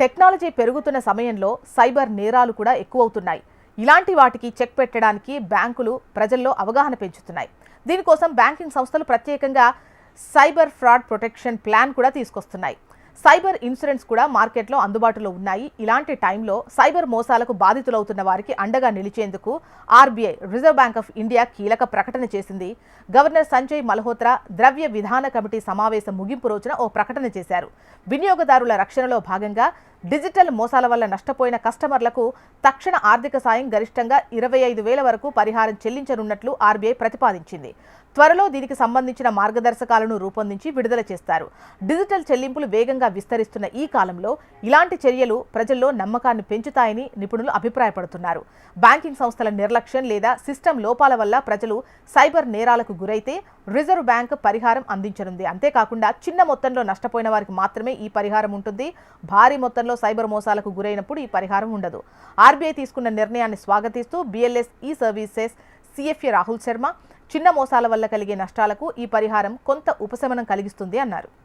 Technology పెరుగుతున్న సమయంలో cyber నేరాలు కూడా ఎక్కువవుతున్నాయి. ఇలాంటి వాటికి చెక్ పెట్టడానికి బ్యాంకులు ప్రజల్లో అవగాహన పెంచుతున్నాయి. దీనికోసం బ్యాంకింగ్ సంస్థలు ప్రత్యేకంగా సైబర్ ఫ్రాడ్ ప్రొటెక్షన్ ప్లాన్ కూడా తీసుకొస్తున్నాయి. సైబర్ ఇన్సూరెన్స్ కూడా మార్కెట్లో అందుబాటులో ఉన్నాయి. ఇలాంటి టైంలో సైబర్ మోసాలకు బాధితులవుతున్న వారికి అండగా నిలిచేందుకు RBI Reserve Bank of India కీలక ప్రకటన చేసింది. గవర్నర్ సంజయ్ మల్హోత్రా ద్రవ్య విధాన కమిటీ సమావేశం ముగింపు రోజున ఓ ప్రకటన చేశారు. వినియోగదారుల రక్షణలో భాగంగా డిజిటల్ మోసాల వల్ల నష్టపోయిన కస్టమర్లకు తక్షణ ఆర్థిక సాయం గరిష్టంగా ఇరవై ఐదు వేల వరకు పరిహారం చెల్లించనున్నట్లు ఆర్బీఐ ప్రతిపాదించింది. త్వరలో దీనికి సంబంధించిన మార్గదర్శకాలను రూపొందించి విడుదల చేస్తారు. డిజిటల్ చెల్లింపులు వేగంగా విస్తరిస్తున్న ఈ కాలంలో ఇలాంటి చర్యలు ప్రజల్లో నమ్మకాన్ని పెంచుతాయని నిపుణులు అభిప్రాయపడుతున్నారు. బ్యాంకింగ్ సంస్థల నిర్లక్ష్యం లేదా సిస్టమ్ లోపాల వల్ల ప్రజలు సైబర్ నేరాలకు గురైతే రిజర్వ్ బ్యాంక్ పరిహారం అందించనుంది. అంతేకాకుండా చిన్న మొత్తంలో నష్టపోయిన వారికి మాత్రమే ఈ పరిహారం ఉంటుంది. భారీ మొత్తంలో సైబర్ మోసాలకు గురైనప్పుడు ఈ పరిహారం ఉండదు. ఆర్బీఐ తీసుకున్న నిర్ణయాన్ని స్వాగతిస్తూ బిఎల్ఎస్ ఈ సర్వీసెస్ సిఎఫ్ఏ రాహుల్ శర్మ చిన్న మోసాల వల్ల కలిగే నష్టాలకు ఈ పరిహారం కొంత ఉపశమనం కలిగిస్తుంది అన్నారు.